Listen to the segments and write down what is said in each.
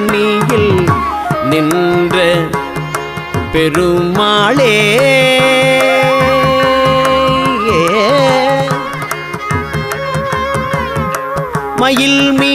கண்ணியில் நின்ற பெருமாளே. மயில் மீ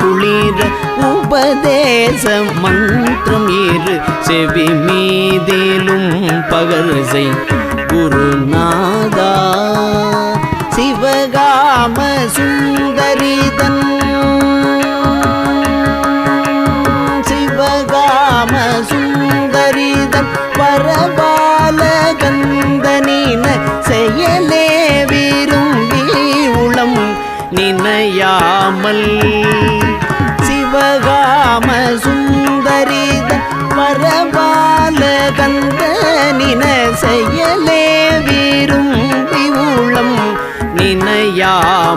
குளிர உபதேச மன்றம் இரு செவி மீதிலும் பகர்சை குருநாதா சிவகாம சுந்தரிதன்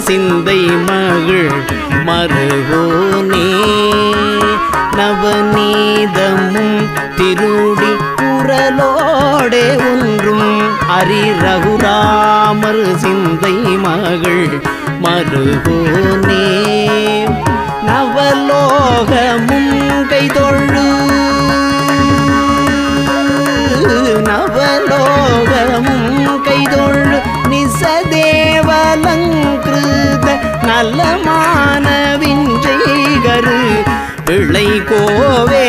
சிந்தை மகள் மருகோனே. நவநீதமும் திருடி குரலோடே ஒன்றும் அரி ரகுராமர் சிந்தை மகள் மருகோனே. நவலோகமும் கைதொழு. நவலோகமும் கைதொழு. நல்ல மாணவின் செய்கரு இளை கோவே.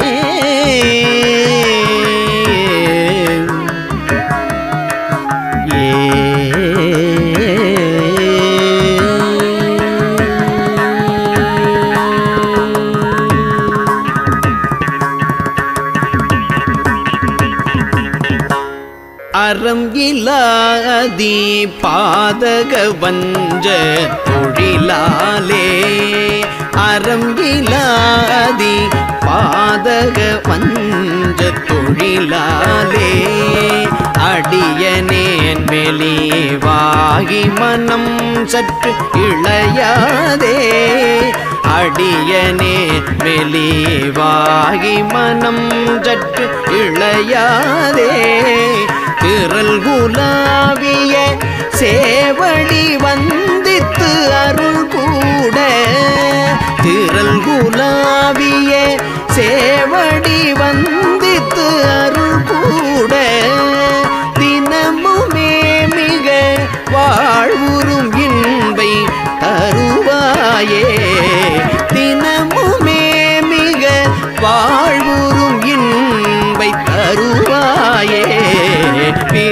இலாதி பாதக வஞ்ச தொழிலாலே அறம் இலாதி பாதக வஞ்ச தொழிலாலே அடியனேன் வெளிவாகி மனம் சற்று இளையாதே அடியனே வெளிவாகி மனம் சற்று இளையாதே திரல் குலா சேவடி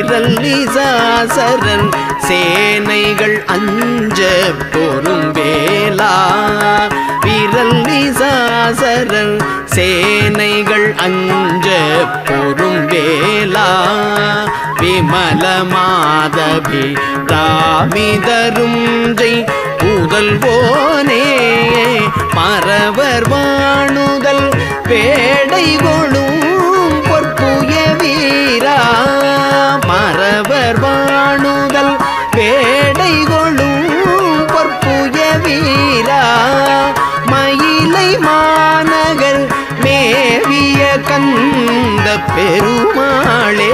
விரல் நிசாசரன் சேனைகள் அஞ்ச பொறும் வேலா விரல் நிசாசரன் சேனைகள் அஞ்ச பொறும் வேலா விமல மாதவி ராமிதரும் ஜெய் புதல்வோனே மறவர் வாணுதல் வேடை கொழும் மறவர் வாணுதல் வேடை கொளும் பொற்புய வீரா மயிலை மாநகர் மேவிய கந்த பெருமாளே.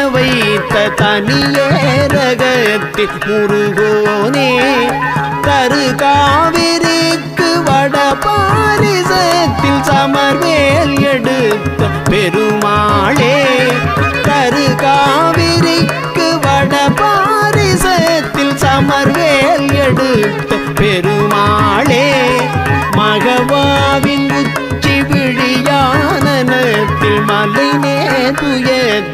வைத்த தனியே ரகத்தில் முருகோனே தரு காவிரிக்கு வட பாரிசத்தில் சமர்வேல் எடுத்த பெருமாளே தரு காவிரிக்கு வட பாரிசத்தில் சமர்வேல் எடுத்த பெருமாளே மகவாவின் உச்சி விழியானத்தில் மலை நேதுய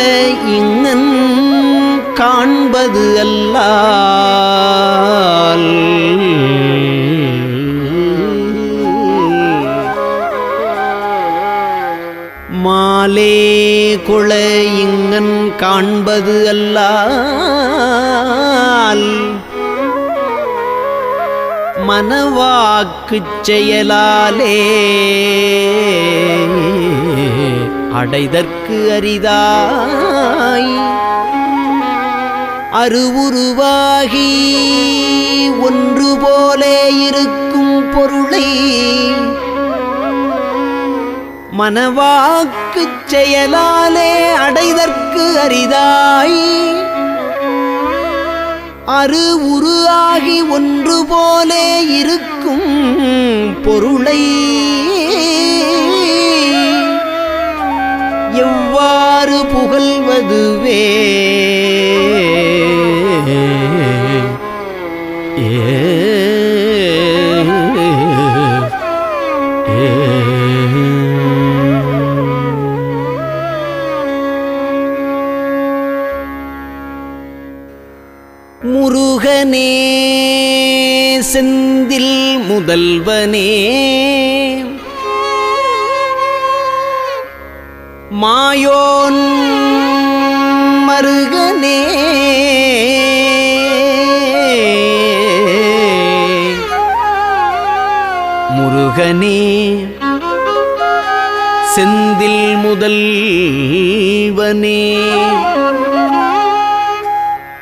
கொள இங்கன் காண்பது அல்ல மாலே குள இங்கன் காண்பது அல்லால். மனவாக்குச் செயலாலே. அடைதற்கு அரிதாய். அருவுருவாகி ஒன்று போலே இருக்கும் பொருளை. மனவாக்குச் செயலாலே அடைதற்கு அரிதாய். அரு உருவாகி ஒன்று போலே இருக்கும் முதல்வனே மாயோன் மருகனே முருகனே செந்தில் முதல்வனே.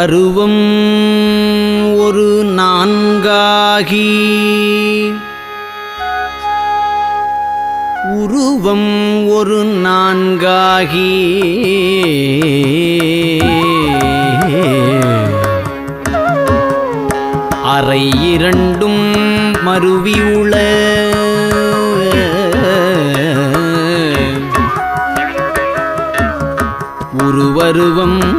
அருவம் ஒரு நான்காகி. உருவம் ஒரு நான்காகி. அறை இரண்டும் மருவி உள. உருவருவம்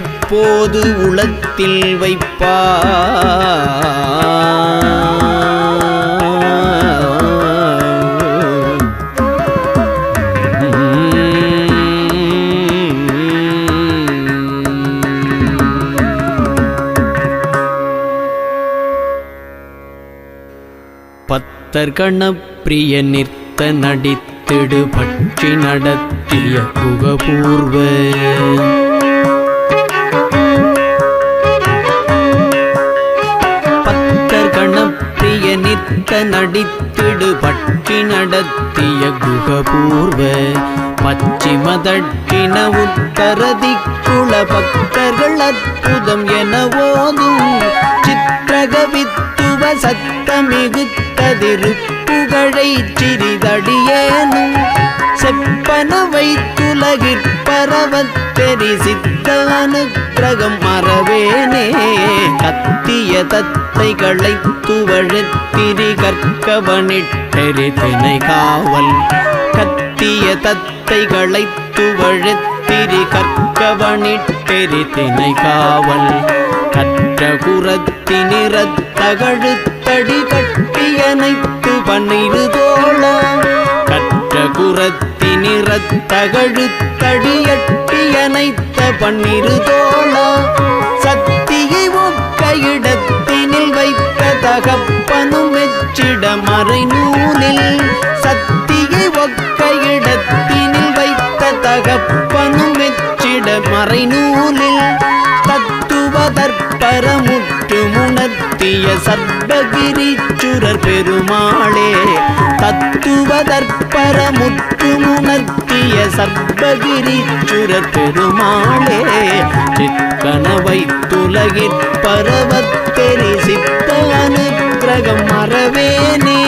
இப்போது உளத்தில் வைப்பா. பத்தர்கணப்பிரிய கணப்பிரிய நடித்திடு பற்றி நடத்திய புகபூர்வ நடத்திய குகபூர்வ பச்சிம தட்டின உத்தரதிக்குள பக்தர்கள் அற்புதம் என ஓதும் சித்திரகவித்துவ சத்தமிகுத்ததிருப்புகழை சிறிதடியேனும் செப்பன வைத்துலகிற்பரவத் தெரிசித்த அனுக்கிரகம் மறவேனே கத்திய தத்தைகளை துவழத்திரி கற்கவனிட்டெறி தினை காவல் கத்திய தத்தைகளை துவழத்திரி கற்கவனிட்டெரி தினை காவல் கற்ற குரத்தினிறத்தகழுத்தடி கட்டியனைத்து பன்னிரு தோழா கற்ற குரத்தினிறத்தகழுத்தடியட்டியனைத்த பன்னிரு தோழா சத்தியை ஒக்க இடத்தினில் வைத்த தகப்பனும் வெச்சிட மறை நூலில் மெச்சிட மறை நூலில் தத்துவதற்பரமுற்று முணர்த்திய சர்வகிரிச்சுரர் பெருமாளே தத்துவதற்பரமுற்று முணர்த்திய சர்வகிரிச்சுரர் பெருமாளே சிற்கனவை துலகிற் பரவத்தெரி சித்த அனுக்கிரகம் மறவேனே.